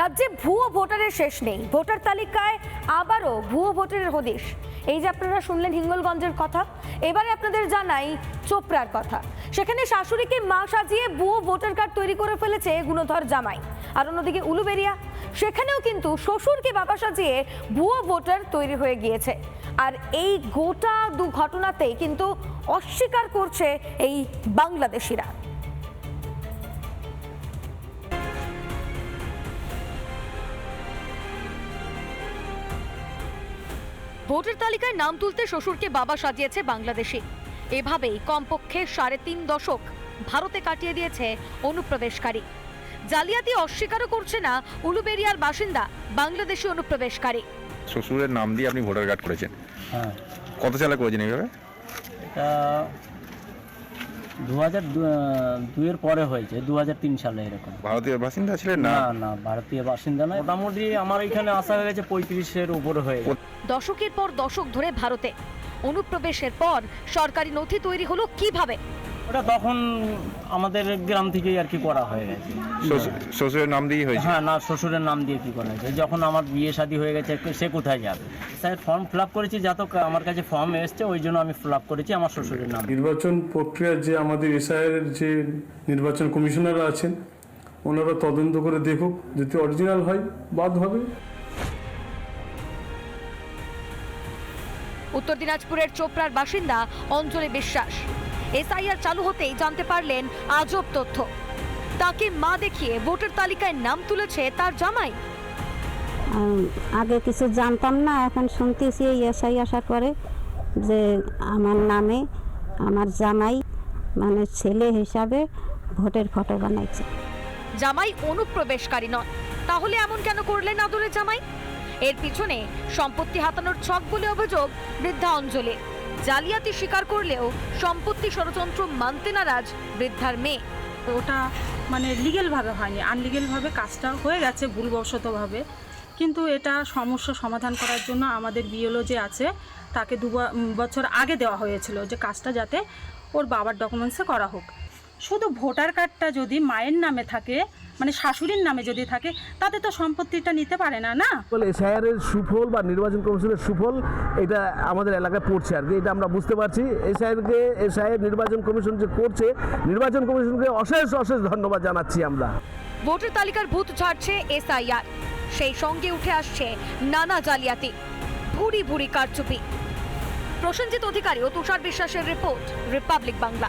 রাজ্যে ভুয়ো ভোটারের শেষ নেই। ভোটার তালিকায় আবারও ভুয়ো ভোটারের হদিশ। এই যে আপনারা শুনলেন হিঙ্গলগঞ্জের কথা, এবারে আপনাদের জানাই চোপড়ার কথা। সেখানে শাশুড়িকে মা সাজিয়ে ভুয়ো ভোটার কার্ড তৈরি করে ফেলেছে গুণধর জামাই। আর অন্যদিকে উলুবেরিয়া সেখানেও কিন্তু শ্বশুরকে বাবা সাজিয়ে ভুয়ো ভোটার তৈরি হয়ে গিয়েছে। আর এই গোটা দু ঘটনাতেই কিন্তু অস্বীকার করছে এই বাংলাদেশিরা। ভোটার তালিকায় নাম তুলতে শ্বশুরকে বাবা সাজিয়েছে বাংলাদেশি। এভাবেই কমপক্ষে সাড়ে তিন দশক ভারতে কাটিয়ে দিয়েছে অনুপ্রবেশকারী। জালিয়াতি অস্বীকারও করছে না উলুবেরিয়ার বাসিন্দা বাংলাদেশি অনুপ্রবেশকারী। শ্বশুরের নাম দিয়ে আপনি ভোটার কার্ড করেছেন। হ্যাঁ। কত সালে করেছেন এইভাবে এটা দু হাজার দুইয়ের পরে হয়েছে দু হাজার তিন সালে এরকম। ভারতীয় বাসিন্দা ছিলেন না? না না ভারতীয় বাসিন্দা নয়। মোটামুটি আমার এখানে আসা হয়ে গেছে পঁয়ত্রিশের উপরে হয়ে দশকের পর দশক ধরে ভারতে। অনুপ্রবেশের পর সরকারি নথি তৈরি হলো কীভাবে? ওটা তখন আমাদের গ্রাম থেকেই আর কি করা হয়ে গেছে। শ্বশুর- শ্বশুরের নাম দিয়েই হয়েছে? হ্যাঁ না শ্বশুরের নাম দিয়ে কি করা হয়েছে? যখন আমার বিয়ে শাদী হয়ে গেছে সে কোথায় যাবে? স্যার ফর্ম ফিল আপ করেছি যত আমার কাছে ফর্ম এসছে ওই জন্য আমি ফিল আপ করেছি আমার শ্বশুরের নাম। নির্বাচন প্রক্রিয়ার যে আমাদের এসআইয়ের যে নির্বাচন কমিশনার আছেন ওনারা তদন্ত করে দেখুক যদি অরিজিনাল হয় বাদ হবে। উত্তর দিনাজপুরের চোপড়ার বাসিন্দা অঞ্জলি বিশ্বাস। এসআইআর চালু হতেই জানতে পারলেন আজব তথ্য। তাকে মা দেখিয়ে ভোটার তালিকায় নাম তুলেছে তার জামাই। আগে কিছু জানতাম না এখন শুনতেছি এই এসআই আসার পরে যে আমার নামে আমার জামাই মানে ছেলে হিসাবে ভোটের ফটো বানাইছে। জামাই অনুপ্রবেশকারী নন। তাহলে এমন কেন করলেন আদরের জামাই? এর পিছনে সম্পত্তি হাতানোর ছক বলে অভিযোগ বৃদ্ধা অঞ্জলির জালিয়াতি স্বীকার করলেও সম্পত্তি ষড়যন্ত্র মানতে নারাজ বৃদ্ধার মেয়ে। ওটা মানে লিগেলভাবে হয়নি আনলিগেলভাবে কাজটা হয়ে গেছে ভুলবশতভাবে। কিন্তু এটা সমস্যা সমাধান করার জন্য আমাদের বিএলও যে আছে, তাকে দু বছর আগে দেওয়া হয়েছিল যে কাজটা যাতে ওর বাবার ডকুমেন্টসে করা হোক। শুধু ভোটার কার্ডটা যদি মায়ের নামে থাকে মানে শাশুড়ির নামে যদি থাকে তাতে তো সম্পত্তিটা নিতে পারে না না? বলে এসআইআরের সুফল বা নির্বাচন কমিশনের সুফল এটা আমাদের এলাকায় পড়ছে আর কি এটা আমরা বুঝতে পারছি। এসআইআরকে এসআইআর নির্বাচন কমিশন যে করছে নির্বাচন কমিশনকে অশেষ অশেষ ধন্যবাদ জানাচ্ছি আমরা। ভোটার তালিকার ভূত ঝাড়ছে এসআইআর। সেই সঙ্গে উঠে আসছে নানা জালিয়াতি ভুরি ভুরি কারচুপি। প্রসেনজিৎ অধিকারী ও তুষার বিশ্বাসের রিপোর্ট রিপাবলিক বাংলা।